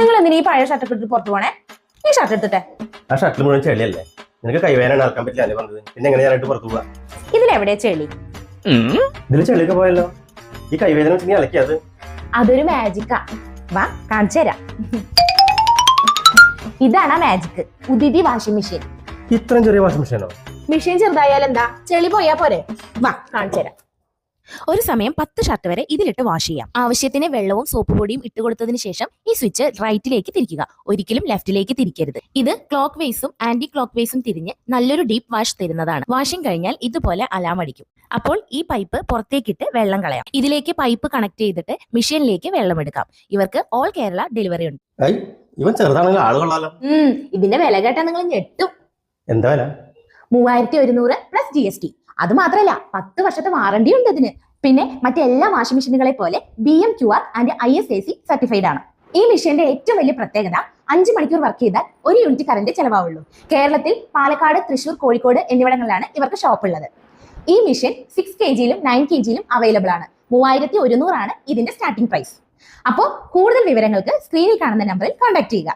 നിങ്ങൾ എന്തിനാ ഈ പഴയ ഷർട്ട് ഇട്ടിട്ട് പുറത്തു പോണേ? ഈ ഷർട്ട് എടുത്തിട്ടെ. ആ ഷർട്ടിൽ മുഴുവൻ ചെളിയല്ലേ? നിനക്ക് കൈവേദന നടക്കാൻ പറ്റില്ല അല്ലേ പറഞ്ഞത്? പിന്നെ എങ്ങനെ ഞാനായിട്ട് പുറത്തു പോവാ? ഇതിലെവിടെ ചെളി? ഇതിൽ ചെളിയൊക്കെ പോയല്ലോ. ഈ കൈവേദന വെച്ച് നീ അലക്കിയത് അതൊരു മാജിക്കാ വാ കാണിച്ചു തരാം. ഇതാണ് ആ മാജിക് ഉദിതി വാഷിംഗ് മെഷീൻ ഇത്രയും ചെറിയ വാഷിംഗ് മെഷീനോ മെഷീൻ ചെറുതായാലും എന്താ ചെളി പോയാ പോരെ. വാ കാണിച്ചു തരാം. ഒരു സമയം പത്ത് ഷർട്ട് വരെ ഇതിലിട്ട് വാഷ് ചെയ്യാം. ആവശ്യത്തിന് വെള്ളവും സോപ്പ് പൊടിയും ഇട്ട് കൊടുത്തതിന് ശേഷം ഈ സ്വിച്ച് റൈറ്റിലേക്ക് തിരിക്കുക. ഒരിക്കലും ലെഫ്റ്റിലേക്ക് തിരിക്കരുത്. ഇത് ക്ലോക്ക് വേസും ആന്റി ക്ലോക്ക് വേസും തിരിഞ്ഞ് നല്ലൊരു ഡീപ്പ് വാഷ് തരുന്നതാണ്. വാഷിംഗ് കഴിഞ്ഞാൽ ഇതുപോലെ അലാം അടിക്കും. അപ്പോൾ ഈ പൈപ്പ് പുറത്തേക്കിട്ട് വെള്ളം കളയാം. ഇതിലേക്ക് പൈപ്പ് കണക്ട് ചെയ്തിട്ട് മെഷീനിലേക്ക് വെള്ളം എടുക്കാം. ഇവർക്ക് ഓൾ കേരള ഡെലിവറി ഉണ്ട്. ഇവൻ ചെറുതാണെങ്കിൽ ആൾ കൊള്ളാലോ. ഉം ഇതിന്റെ വില കേട്ടാ നിങ്ങൾ ഞെട്ടും. എന്താ വില? മൂവായിരത്തി ഒരുന്നൂറ് പ്ലസ് ജി എസ് ടി അത് മാത്രല്ല പത്ത് വർഷത്തെ വാറണ്ടി ഉണ്ട് ഇതിന്. പിന്നെ മറ്റെല്ലാ വാഷിംഗ് മെഷീനുകളെ പോലെ B M Q R and I S A C certified ആണ്. ഈ മെഷീന്റെ ഏറ്റവും വലിയ പ്രത്യേകത അഞ്ച് മണിക്കൂർ വർക്ക് ചെയ്താൽ ഒരു യൂണിറ്റ് കറന്റ് ചെലവാവുള്ളൂ. കേരളത്തിൽ പാലക്കാട് തൃശൂർ കോഴിക്കോട് എന്നിവിടങ്ങളിലാണ് ഇവർക്ക് ഷോപ്പ് ഉള്ളത്. ഈ മെഷീൻ സിക്സ് കെ ജിയിലും നയൻ കെ ജിയിലും അവൈലബിൾ ആണ്. മൂവായിരത്തി ഒരുന്നൂറാണ് ഇതിന്റെ സ്റ്റാർട്ടിംഗ് പ്രൈസ് അപ്പോൾ കൂടുതൽ വിവരങ്ങൾക്ക് സ്ക്രീനിൽ കാണുന്ന നമ്പറിൽ കോൺടാക്ട് ചെയ്യുക.